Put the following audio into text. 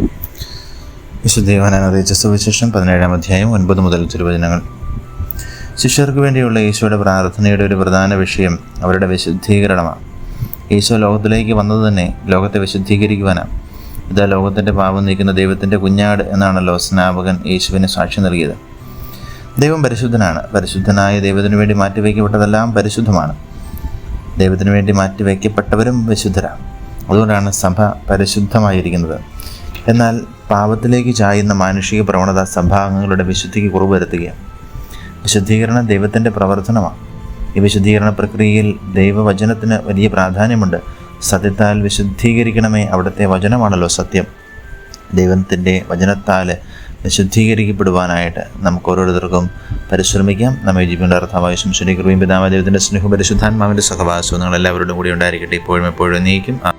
വിശുദ്ധീവനാൻ അറിയിച്ച സുവിശേഷം പതിനേഴാം അധ്യായം ഒൻപത് മുതൽ തിരുവചനങ്ങൾ. ശിഷ്യർക്ക് വേണ്ടിയുള്ള ഈശോയുടെ പ്രാർത്ഥനയുടെ ഒരു പ്രധാന വിഷയം അവരുടെ വിശുദ്ധീകരണമാണ്. ഈശോ ലോകത്തിലേക്ക് വന്നത് തന്നെ ലോകത്തെ വിശുദ്ധീകരിക്കുവാനാണ്. ഇതാ ലോകത്തിന്റെ പാപം നീക്കുന്ന ദൈവത്തിന്റെ കുഞ്ഞാട് എന്നാണല്ലോ സ്നാപകൻ യേശുവിന് സാക്ഷി നൽകിയത്. ദൈവം പരിശുദ്ധനാണ്. പരിശുദ്ധനായ ദൈവത്തിനു വേണ്ടി മാറ്റിവെക്കപ്പെട്ടതെല്ലാം പരിശുദ്ധമാണ്. ദൈവത്തിനു വേണ്ടി മാറ്റിവെക്കപ്പെട്ടവരും വിശുദ്ധരാണ്. അതുകൊണ്ടാണ് സഭ പരിശുദ്ധമായിരിക്കുന്നത്. എന്നാൽ പാപത്തിലേക്ക് ചായുന്ന മാനുഷിക പ്രവണത സഭാംഗങ്ങളുടെ വിശുദ്ധിക്ക് കുറവ് വരുത്തുകയാണ്. വിശുദ്ധീകരണം ദൈവത്തിന്റെ പ്രവർത്തനമാണ്. ഈ വിശുദ്ധീകരണ പ്രക്രിയയിൽ ദൈവവചനത്തിന് വലിയ പ്രാധാന്യമുണ്ട്. സത്യത്താൽ വിശുദ്ധീകരിക്കണമേ അവിടുത്തെ വചനമാണല്ലോ സത്യം. ദൈവത്തിന്റെ വചനത്താൽ വിശുദ്ധീകരിക്കപ്പെടുവാനായിട്ട് നമുക്ക് ഓരോരുത്തർക്കും പരിശ്രമിക്കാം. നമ്മെ ജീവിക്കേണ്ട അർത്ഥമായ ശംശരി കൃപയും പിതാവ് ദൈവത്തിന്റെ സ്നേഹം പരിശുദ്ധാത്മാവിന്റെ സഹവാസവും നിങ്ങളെല്ലാവരോടും കൂടി ഉണ്ടായിരിക്കട്ടെ. ഇപ്പോഴും എപ്പോഴും നീക്കും.